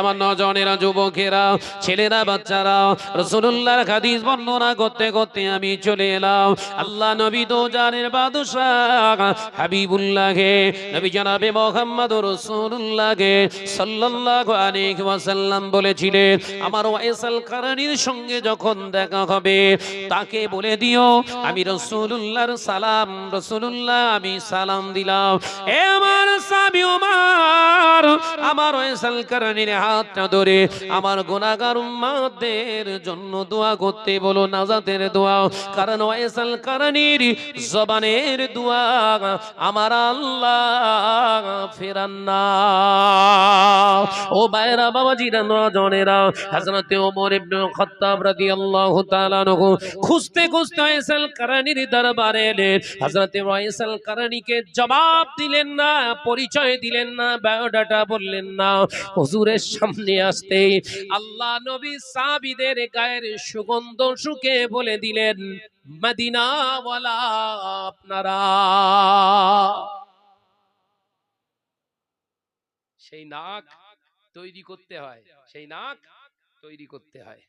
আমার যুবকেরা, ছেলেরা, বাচ্চারা বর্ণনা করতে করতে আমি চলে এলাম। আল্লাহ বলেছিলেন, আমার ওয়াইসাল কারণীর সঙ্গে যখন দেখা হবে, তাকে বলে দিও, আমি রসুল্লাহর সালাম রসুল্লাহ আমি সালাম দিলাম। আমার ওমার আমার ওয়াইসাল কারণীর হাতটা ধরে আমার গুনাহগার উম্মতদের জন্য দোয়া করতে বলো, নাজাতের দোয়া। কারণ ওয়াইসাল কারণীর জবানের দোয়া আমার আল্লাহ ফেরান না। ও বাইরা বাবা জিরা জনেরা হযরত ওমর ইবনে খাত্তাব রাদিয়াল্লাহু তাআলা আনহু, খুঁজতে খুঁজতে ওয়াইসাল কারণীর দরবারে এলেন। হযরত ওয়াইসাল কারণীকে জবাব দিলেন না, পরিচয় দিলেন না, বায়োডাটা বললেন না। হুজুরের সামনে আসতে আল্লাহ নবী সাবিদের গায়ের সুগন্ধ শুকে বলে দিলেন, মদিনাওয়ালা, আপনারা সেই নাক তৈরি করতে হয়, সেই নাক তৈরি করতে হয়।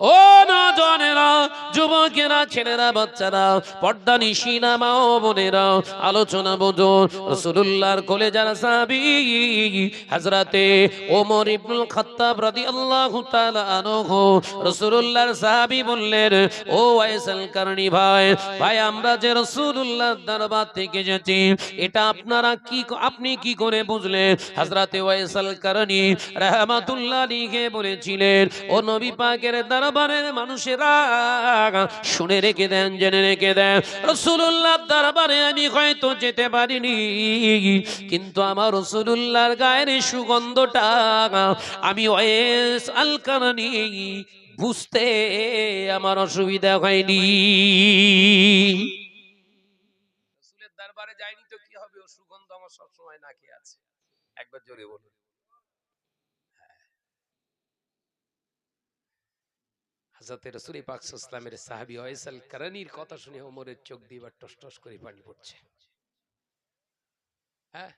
ও নজনেরা যুবকেরা, ছেলেরা, বাচ্চারা, পর্দা নিশিনা মা ও বোনেরা, আলোচনা বোঝো রসুল্লাহর কোলে যারা সাবি হাজরাতে ওমর ইবনুল খাত্তাব রাদিয়াল্লাহু তাআলা আনহু, রসুলুল্লাহর সাহাবী বললেন, ও ওয়াইসাল কারণী ভাই ভাই, আমরা যে রসুলুল্লাহর দরবার থেকে যেছি এটা আপনারা কি আপনি কি করে বুঝলেন? হাজরাতে ওয়াইসাল কারণী রাহমাতুল্লাহ আলাইহি বলেছিলেন, ও নবী পাকের দরবারের মানুষেরা শুনে রেখে দেন, জেনে রেখে দেন রসুল্লাহ দরবারে আমি হয়তো যেতে পারিনি, কিন্তু আমার রসুল্লাহর গায়ের সুগন্ধটা আমি ওয়েস আলকানি বুঝতে আমার অসুবিধা হয়নি। দরবারে যায়নি তো কি হবে? ও সুগন্ধ আমার সবসময় নাকে আছে। একবার জোরে বলুন। হাজরতে রসুল পাক ইসলামের সাহাবি ওয়াইসাল কারানির কথা শুনে ওমরের চোখ দিয়ে এবার টস টস করে পানি পড়ছে। হ্যাঁ?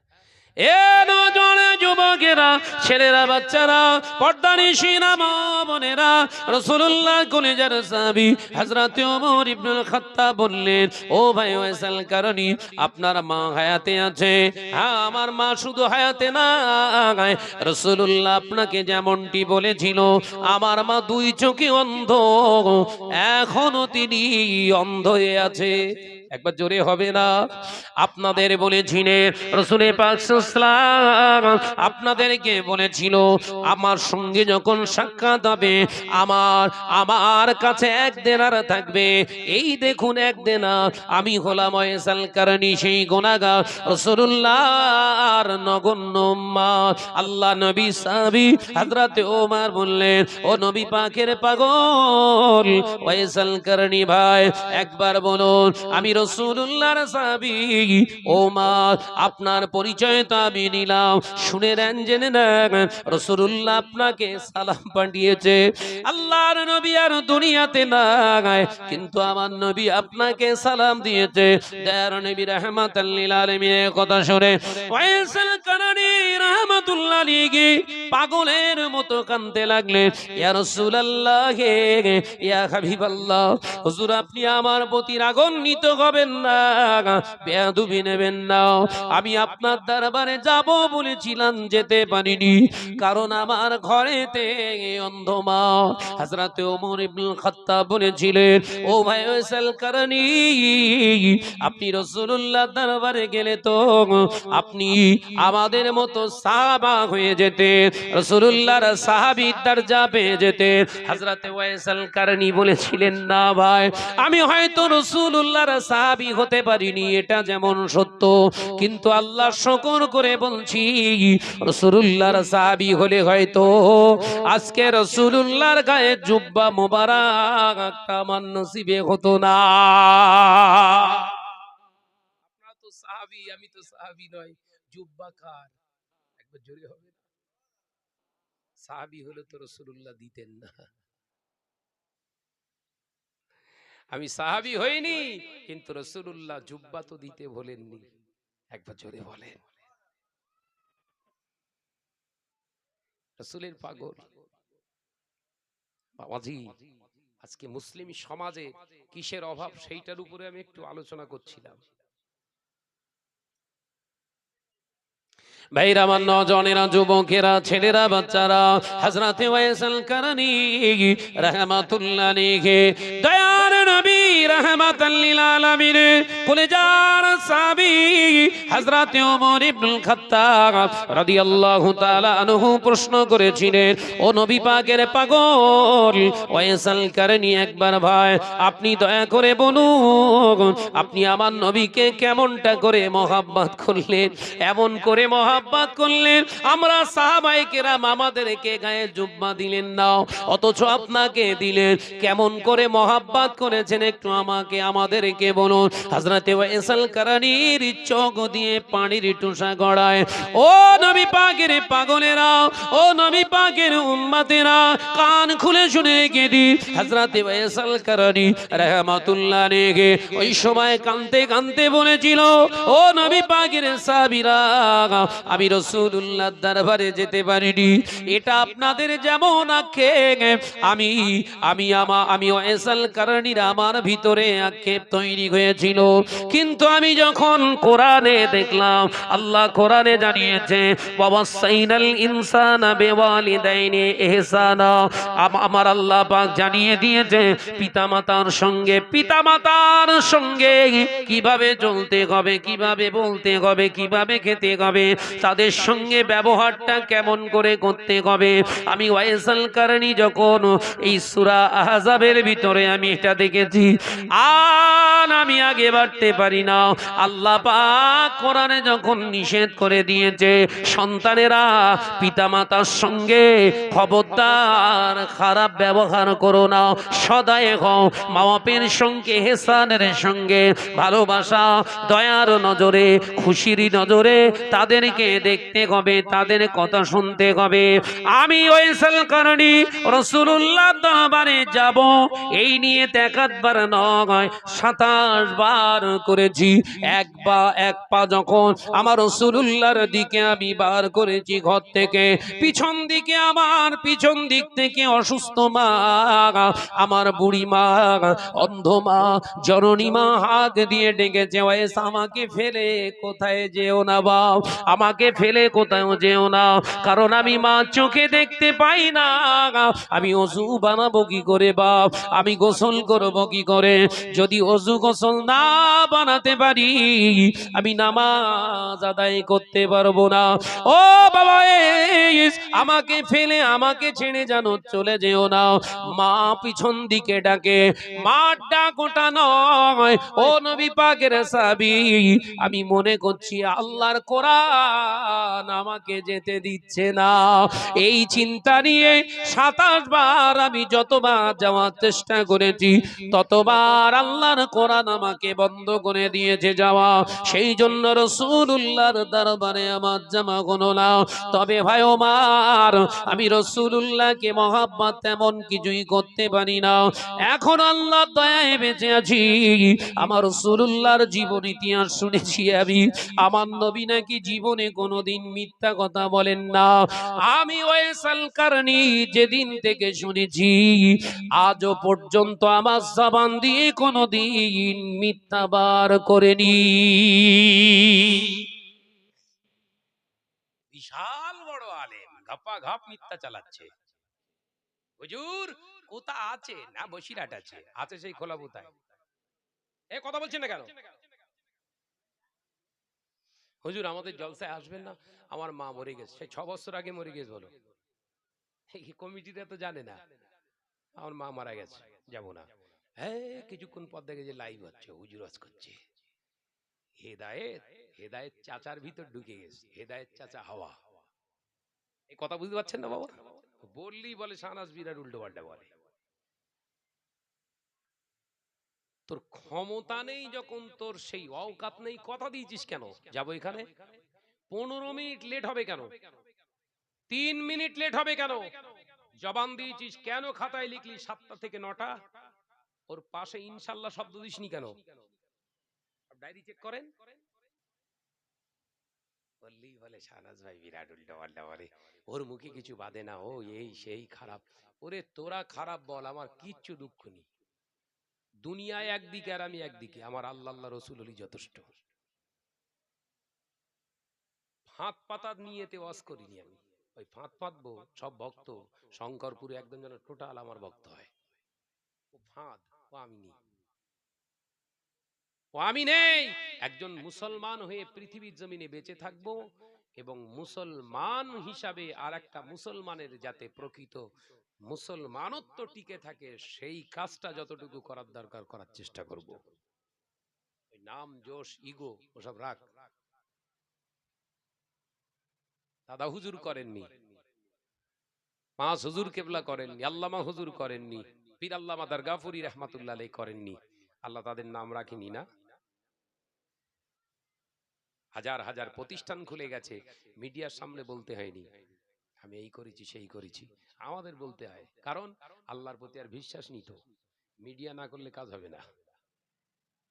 এ নজনে যুবকেরা, ছেলেরা, বাচ্চারা সিনামা বোনেরা রসুল্লাহ কলেজার হযরত ওমর ইবনুল খাত্তাব বললেন, ও ভাই ওয়াইসাল কারণী, আপনার মা হায়াতে আছে? হ্যাঁ আমার মা শুধু হায়াতে না রসুল্লাহ আপনাকে যেমনটি বলেছিল, আমার মা দুই চোখে অন্ধ, এখনও তিনি অন্ধ হয়ে আছে। একবার জোরে হবে না। আপনাদের বলেছিলেন রসুলের পাক সাল্লাম আপনাদেরকে বলেছিল, আমার সঙ্গে যখন সাক্ষাৎ হবে, আমার আমার কাছে এক দেনার থাকবে। এই দেখুন এক দেনার আমি হলাম ওয়াইসাল কারণী সেই গোনাগার রসুল্লাহর নগণ্য উম্মত আল্লাহ নবী সাহাবী হযরতে ওমর বললেন, ও নবী পাকের পাগল ওয়াইসাল কারণী ভাই, একবার বলুন, আমি রসুল্লাহর সাহাবী ওমর আপনার পরিচয় তো আমি নিলাম। শুনে জেনে রসুল্লাহ আপনাকে সালাম পাঠিয়েছে। আল্লাহর নবী আর দুনিয়াতে কিন্তু আমার নবী আপনাকে সালাম দিয়েছে। দয়ার নবী আলামিনের কথা শুনে। পাগলের মতো কাঁদতে লাগলেন ইয়া আপনি আমার প্রতি রাগান্বিত হবেন না, বেয়াদবি নেবেন না। আমি আপনার দরবারে যাব বলেছিলাম, যেতে পারিনি। কারণ আমার ঘরেতে অন্ধ মা হযরতে ওমর ইবনুল খাত্তাব বলেছিলেন, ও ভাই ওয়াইসাল কারণী আপনি রাসূলুল্লাহ দরবারে গেলে তো আপনি আমাদের মতো সাহাবা হয়ে যেতেন, রাসূলুল্লাহর সাহাবীর দরজা পেয়ে যেতেন। হাজরাতে ওয়াইসাল কারণী বলেছিলেন, না ভাই, আমি হয়তো রাসূলুল্লাহর সাহাবী হতে পারিনি, এটা যেমন সত্য। কিন্তু আল্লাহ শকর করে বলছি, রাসূলুল্লাহর সাহাবী হলে হয়তো আজকে রাসূলুল্লাহর গায়ে জুব্বা মোবারক আমার নসিবে হতো না। জুব্বা কার? একবার জোরে হবে না। সাহাবী হলে তো রাসূলুল্লাহ দিতেন না। আমি সাহাবি হইনি, কিন্তু রসুল্লাহ জুব্বা তো দিতে বলেননি। একবার জোরে বলেন। রসুলের পাগল। আজকে মুসলিম সমাজে কিসের অভাব সেইটার উপরে আমি একটু আলোচনা করছিলাম। ভাইরা আমার নজনেরা যুবকেরা ছেলেরা বাচ্চারা হাজরাতে ওয়াইসাল কারণী রহমাতুল্লাহ আলাইহি দয়ার আপনি দয়া করে বলুন, আপনি আমার নবীকে কেমনটা করে মহাব্বত করলেন? এমন করে মহাব্বত করলেন, আমরা সাহাবাই কেরাম আমাদেরকে গায়ে জুব্বা দিলেন না, অথচ আপনাকে দিলেন, কেমন করে মহাব্বত করেছেন একটু আমাকে আমাদেরকে বলুন। হাজরাতে ওয়াইসাল কারানির চোখ দিয়ে পানির টুসা গড়ায়। ও নবী পাকের পাগলেরা, ও নবী পাকের উম্মাতেরা, কান খুলে শুনে রেখে দি হাজরাতে ওয়াইসাল কারানি রহমাতুল্লাহ রেখে ওই সময় কানতে কানতে বলেছিল, ও নবী পাকের সাবিরা আমি রসুল্লাহ দরবারে যেতে পারিনি। এটা আপনাদের যেমন আক্ষেপ, আমি আমি আমা, আমি ওয়েসাল কারণীর আমার ভিতরে আক্ষেপ তৈরি হয়েছিল। কিন্তু আমি যখন কোরআনে দেখলাম, আল্লাহ কোরআনে জানিয়েছে বাবা সাইনাল ইনসান বেওয়ালিদাইনি এহসানা আমার আল্লাহ পাক জানিয়ে দিয়েছে, পিতামাতার সঙ্গে পিতামাতার সঙ্গে কীভাবে চলতে হবে, কীভাবে বলতে হবে, কীভাবে খেতে হবে, তাদের সঙ্গে ব্যবহারটা কেমন করে করতে হবে। আমি ওয়াইসাল কারণী যখন এই সুরা আহজাবের ভিতরে আমি এটা দেখেছি আর আমি আগে বাড়তে পারি না। আল্লাহ পাক কোরআনে যখন নিষেধ করে দিয়েছে, সন্তানেরা পিতামাতার সঙ্গে খবরদার, খারাপ ব্যবহার করো না। সদায় হও মা বাপের সঙ্গে, হেসানের সঙ্গে ভালোবাসা, দয়ার নজরে, খুশির নজরে তাদেরকে দেখতে হবে, তাদের কথা শুনতে হবে। আমি ওইসাল কারণী রসুল্লাহ দরবারে যাব। এই নিয়ে একাধবার নয় সাতাশ বার করেছি, এক পা এক পা যখন আমার রসুল্লাহর দিকে আমি বার করেছি ঘর থেকে, পিছন দিকে আমার, পিছন দিক থেকে অসুস্থ মা, আমার বুড়ি মা, অন্ধ মা, জননী মা হাত দিয়ে ডেকেছে, ওয়েস আমাকে ফেলে, কোথায় যেও না বাপ, আমাকে ফেলে কোথাও যেও না, কারণ আমি মা চোখে দেখতে পাই না, আমি অজু বানাবো কি করে বাপ, আমি গোসল করব কি করে যদি অজু গোসল না বানাতে পারি, আমি নামাজ আদায় করতে পারব না। ও বাবা আমাকে ফেলে, আমাকে ছেড়ে জানো চলে যেও না। মা পিছন দিকে ডাকে, মার ওটা নয়। ও নবী পাকের সাবি, আমি মনে করছি আল্লাহর কোরআন আমাকে যেতে দিচ্ছে না। এই চিন্তা নিয়ে সাতাশ বার আমি যতবার যাওয়ার চেষ্টা করেছি, ততবার আল্লাহর কোরআন আমাকে বন্ধ করে দিয়েছে যাওয়া। সেই জন্য রসুল্লাহর দরবারে আমার জামা কোনো না তবে ভাই ওমার, আমি রসুল্লাহকে মহাব্বত তেমন কিছুই করতে পারি না। এখন আল্লাহ দয়ায় বেঁচে আছি। আমার রসুল্লাহর জীবন ইতিহাস শুনেছি আমি। আমার নবী নাকি জীবনে কোনোদিন মিথ্যা কথা বলেন না। আমি ওয়েসাল কারণী যেদিন থেকে শুনেছি, আজও পর্যন্ত আমার জবান দিয়ে কোনোদিন মিথ্যা বার করেনি। বিশাল বড় আলেম, ঘপা ঘপ মিথ্যা চালাচ্ছে। হুজুর, কোথা আছে না বসিরহাট আছে? আছে সেই খোলা বুতায় এ, কথা বলছেন না কেন? হুজুর, আমাদের জলসায় আসবেন না? আমার মা মরে গেছে। সেই ছ বছর আগে মরে গেছে বলো। এই কমিটিটা তো জানে না। আমার মা মারা গেছে। যাব না। হ্যাঁ কিছুক্ষণ পর দেখে যে লাইভ হচ্ছে, হুজুর আজ করছে। হেদায়েত হেদায়েত চাচার ভিতর ঢুকে গেছে, হেদায়েত চাচা হাওয়া। এই কথা বুঝতে পারছেন না বাবা? বলে বিরাট উল্টো পাল্টা বলে। তোর ক্ষমতা নেই যখন, তোর সেই অকাত নেই, কথা দিয়েছিস কেন? যাব এখানে? পনেরো মিনিট লেট হবে কেন? তিন মিনিট লেট হবে কেন? জবান দিয়েছিস, কেন খাতায় লিখলি সাতটা থেকে নটা? ওর পাশে ইনশাল্লাহ শব্দ দিসনি কেন? ডায়েরি চেক করেন। বললেই বলে, শাহনাজ ভাই, বিরাট পাল্টা বলে, ওর মুখে কিছু না, ও এই সেই খারাপ। ওরে, তোরা খারাপ বল, আমার কিচ্ছু দুঃখ নেই। দুনিয়ায় একদিকে আর আমি একদিকে, আমার আল্লাহ আল্লাহ রসুল হলি যথেষ্ট। ফাঁত পাতার নিয়েতে ওয়াজ করিনি আমি। ওই ফাঁত পাতবো সব ভক্ত, শঙ্করপুরে একদম যেন টোটাল আমার ভক্ত হয়। ও ফাঁদ। ও আমি নেই একজন মুসলমান হয়ে পৃথিবীর জমিনে বেঁচে এবং মুসলমান হিসাবে আর একটা মুসলমানের যাতে প্রকৃত মুসলমানত্ব টিকে থাকে, সেই কাজটা যতটুকু করার দরকার করার চেষ্টা করব। নাম ইগো, ওসব রাখ। দাদা হুজুর করেননি। পাঁচ হুজুর কেবলা করেননি, আল্লামা হুজুর করেননি। পীর রহমাতুল্লাহ করেননি। আল্লাহ তাদের নাম না। হাজার হাজার প্রতিষ্ঠান খুলে গেছে, মিডিয়ার সামনে বলতে হয়নি। আমি এই করেছি, সেই করেছি। আমাদের বলতে হয়। কারণ আল্লাহর প্রতি আর বিশ্বাস নিত মিডিয়া না করলে কাজ হবে না।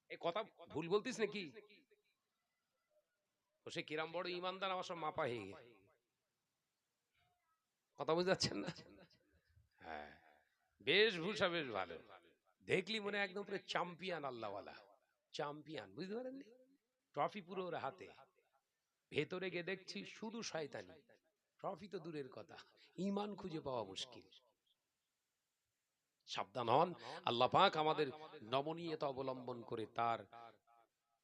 এই কথা ভুল বলতিস নাকি? ও সে কিরাম বড় ইমানদার, আমার সব মাপা হয়ে কথা বুঝতে না? বেশভূষা বেশ ভালো। দেখলি মনে একদম পুরো চ্যাম্পিয়ন আল্লাহওয়ালা। চ্যাম্পিয়ন বুঝতে পারেন ট্রফি পুরো ওর হাতে। ভেতরে গিয়ে দেখছি শুধু শয়তানি। ট্রফি তো দূরের কথা। ইমান খুঁজে পাওয়া মুশকিল। সাবধান হন। আল্লাহ পাক আমাদের নমনীয়তা অবলম্বন করে তার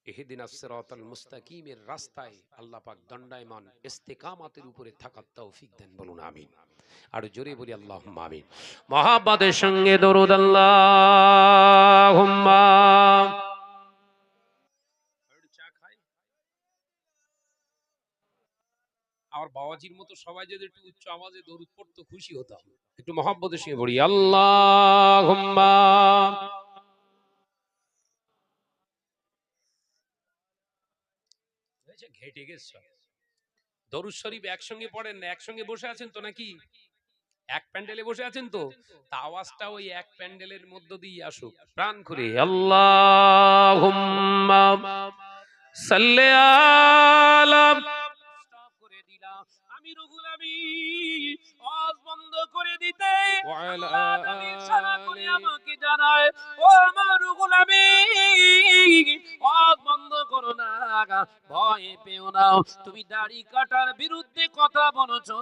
এহেদিন সিরাতাল মুস্তাকিমের রাস্তায় আল্লাহ পাক দণ্ডায়মান ইস্তেকামাতের উপরে থাকার তৌফিক দেন বলুন, আমিন। আর জোরে বলি আমিন। সঙ্গে দরুদ বাবাজির মতো সবাই যদি একটু উচ্চ আওয়াজে দরুদ পড়তো, খুশি হতাম। একটু মহাব্বতের সঙ্গে পড়ি আল্লাহুম্মা। হয়েছে, ঘেটে গেছে দরুদ শরীফ একসঙ্গে পড়েন না একসঙ্গে বসে আছেন তো নাকি এক প্যান্ডেলে বসে আছেন তো তা আওয়াজটা ওই এক প্যান্ডেলের মধ্য দিয়ে আসুক প্রাণ করে আল্লাহুম্মা সাল্লি আলা স্টপ করে দিলাম আমি করে দিতে। করে আমাকে জানায় ও আমার রুহুল বন্ধ করো না ভয় পেও না। তুমি দাড়ি কাটার বিরুদ্ধে কথা বলছো।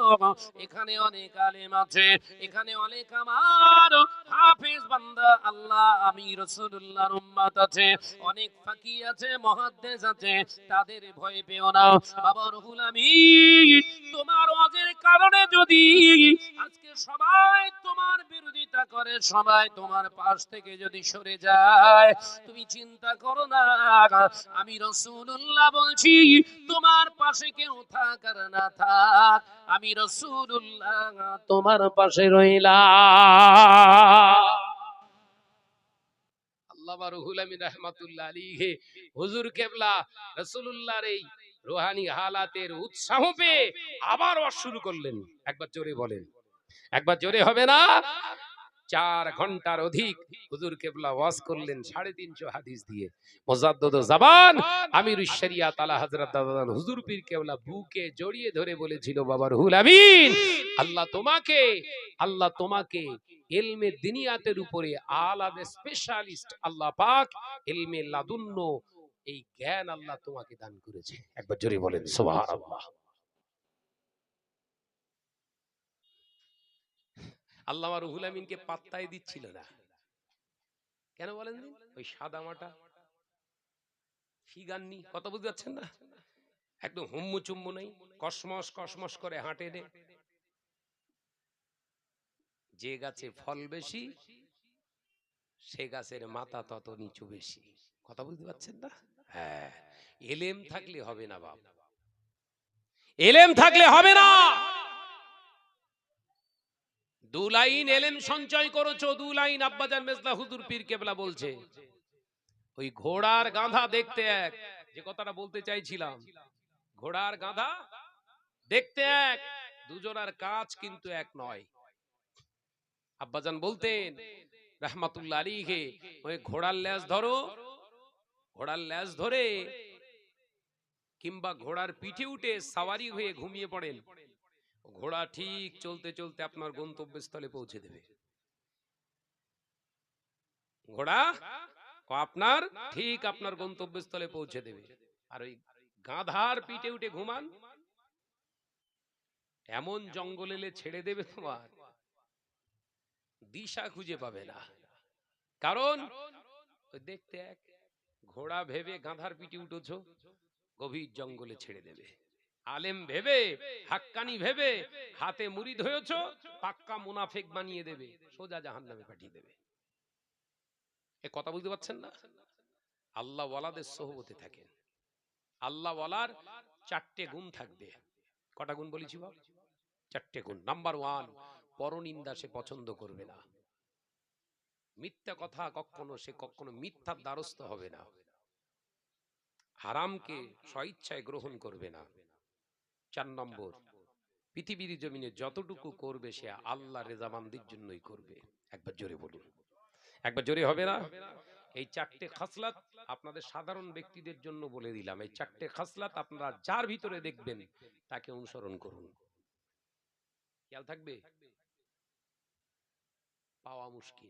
এখানে অনেক আলেম আছে এখানে অনেক আমার হাফিজ বান্দা আল্লাহ আমি রাসূলুল্লাহর উম্মত আছে, অনেক ফাকি আছে মুহাদ্দিস আছে, তাদের ভয় পেও না। বাবা রুহুল আমিন, তোমার ওয়াজের কারণে যদি আজকে সবাই তোমার বিরোধিতা করে, সবাই তোমার পাশ থেকে যদি সরে যায়, তুমি চিন্তা করো না। আমি রসুল্লাহ বলছি, তোমার পাশে কেউ থাক আর না থাক। আমি রসুল্লাহ তোমার পাশে রইলাম। হুজুর কেবলা এই রোহানি হালাতের উৎসাহ পেয়ে আবার শুরু করলেন। একবার জোরে বলেন। একবার জোরে হবে না? চার ঘণ্টার অধিক হুজুর কেবলা ওয়াজ করলেন সাড়ে তিনশো হাদিস দিয়ে। মোজাদ্দদ জাবান আমির শরিয়াত আলা হযরত দাদান হুজুর পীর কেবলা বুকে জড়িয়ে ধরে বলেছিল বাবা রুহুল আমিন, আল্লাহ তোমাকে আল্লাহ তোমাকে ইলমে দিনিয়াতের উপরে আলাদা স্পেশালিস্ট আল্লাহ পাক ইলমে লাদুন্ন এই জ্ঞান আল্লাহ তোমাকে দান করেছে। একবার জোরে বলেন, সুবহানাল্লাহ। আল্লাহ রুহুল আমিনকে পাত্তাই দিচ্ছিল না। কেন বলেন ওই সাদা মাটা। ফিগাননি। কথা বুঝতে পারছেন না? একদম হুম্মু চুম্মু নাই। কসমস কসমস করে হাঁটে নে। যে গাছে ফল বেশি, সে গাছের মাথা তত নিচু বেশি। কথা বুঝতে পারছেন না? হ্যাঁ। এলেম থাকলে হবে না বাপ। এলেম থাকলে হবে না! দু লাইন এলেম সঞ্চয় করেছ, দু লাইন আব্বাজান হুজুর পীর কেবলা বলছে। ওই ঘোড়ার গাধা দেখতে এক, যে কথাটা বলতে চাইছিলাম। ঘোড়ার দেখতে এক, দুজনার কাজ কিন্তু এক নয়। আব্বাজান বলতেন আলীকে ওই ঘোড়ার ল্যাজ ধরো, ঘোড়ার ল্যাজ ধরে কিংবা ঘোড়ার পিঠে উঠে সাওয়ারি হয়ে ঘুমিয়ে পড়েন। ঘোড়া ঠিক চলতে চলতে আপনার গন্তব্যস্থলে পৌঁছে দেবে। ঘোড়া, আপনার ঠিক আপনার গন্তব্যস্থলে পৌঁছে দেবে। আর ওই গাধার পিঠে উঠে ঘুমান। এমন জঙ্গল এলে ছেড়ে দেবে তোমার। দিশা খুঁজে পাবে না। কারণ দেখতে এক ঘোড়া ভেবে গাধার পিঠে উঠেছ, গভীর জঙ্গলে ছেড়ে দেবে। আলেম ভেবে, হাক্কানি ভেবে, হাতে মুড়িদ হয়েছ পাক্কা মুনাফেক বানিয়ে দেবে, সোজা জাহান নামে পাঠিয়ে দেবে। এ কথা বুঝতে পারছেন না? আল্লাহ ওয়ালাদের সোহবতে থাকেন। আল্লাহ ওয়ালার চারটে গুণ থাকবে। কটা গুণ বলেছি বাপ? চারটে গুণ। নাম্বার ওয়ান, পরনিন্দা সে পছন্দ করবে না। মিথ্যা কথা কখনো সে কখনো মিথ্যার দ্বারস্থ হবে না। হারামকে স্বইচ্ছায় গ্রহণ করবে না। চার নম্বর পৃথিবীর জমিনে যতটুকু করবে সে আল্লাহ রেজামান্দির জন্যই করবে। একবার জোরে বলুন। একবার জোরে হবে না? এই চারটে খাসলাত আপনাদের সাধারণ ব্যক্তিদের জন্য বলে দিলাম। এই চারটে খাসলাত আপনারা যার ভিতরে দেখবেন তাকে অনুসরণ করুন। খেয়াল থাকবে? পাওয়া মুশকিল।